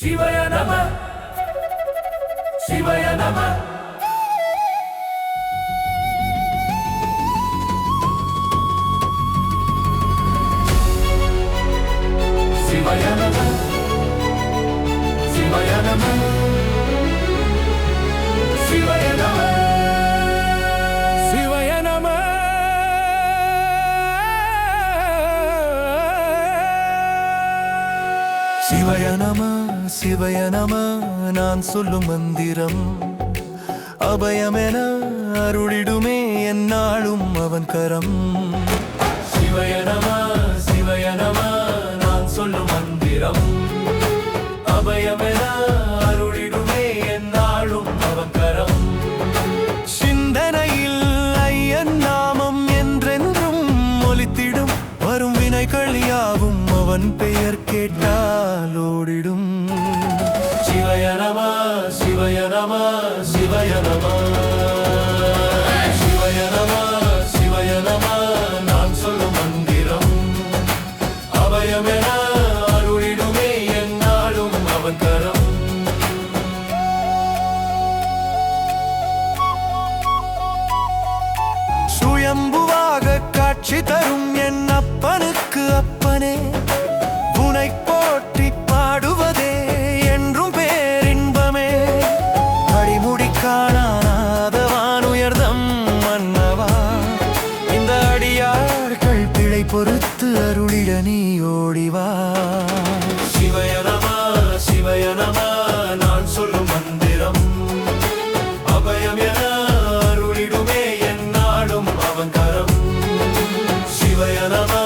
శివయ నమ. శివయ నమ. శివయ నమ. శివయ నమ. சிவயனமா சிவயனமா நான் சொல்லும் மந்திரம். அபயமென அருளிடுமே என்னாலும் அவன் கரம். சிவயனமா யாவும் அவன் பெயர் கேட்டால் ஓடிடும். சிவய நம சிவய நம சிவய கரை பொறுத்து அருளிட நீ ஓடிவா சிவயனமா சிவயனமா நான் சொல்லும் மந்திரம். அபயம் என அருளிடுமே என் நாடும் அவன் சிவயனமா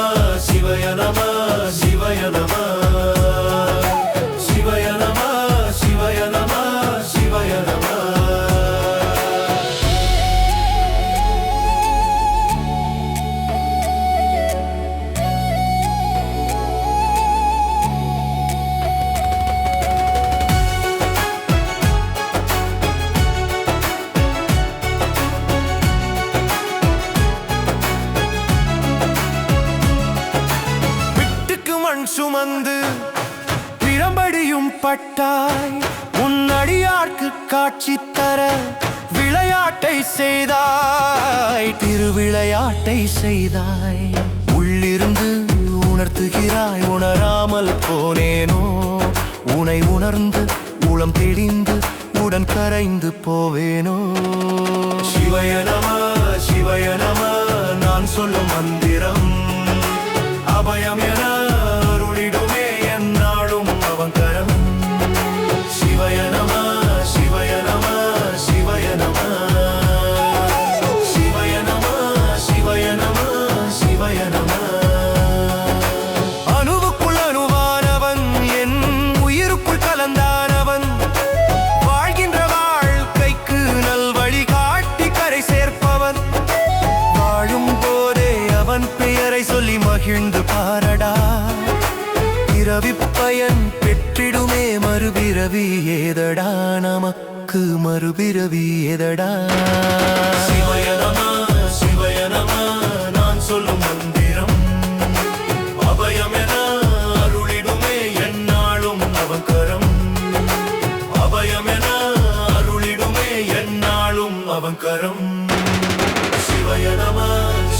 சிவயனமா சிவயனமா சுமந்து பிரம்படியும் பட்டாய் உன்னடியார்க்கு காட்சி தர விளையாட்டை செய்தாய் திருவிளையாட்டை செய்தாய். உள்ளிருந்து உணர்த்துகிறாய் உணராமல் போனேனோ? உனை உணர்ந்து உளம் தெளிந்து உடன் கரைந்து போவேனோ? சிவயன அவன் பெயரை சொல்லி மகிழ்ந்து பாரடா. பிறவி பயன் பெற்றிடுமே மறுபிறவி ஏதடா. நமக்கு மறுபிறவி ஏதடா. சிவயனமா சிவயனமா நான் சொல்லும் மந்திரம். அபயம் என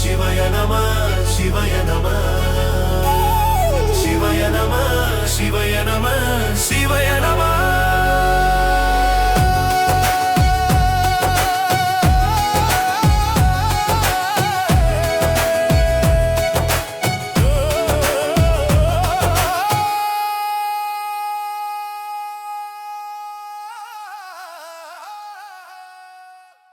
శివయ నమ శివయ నమ.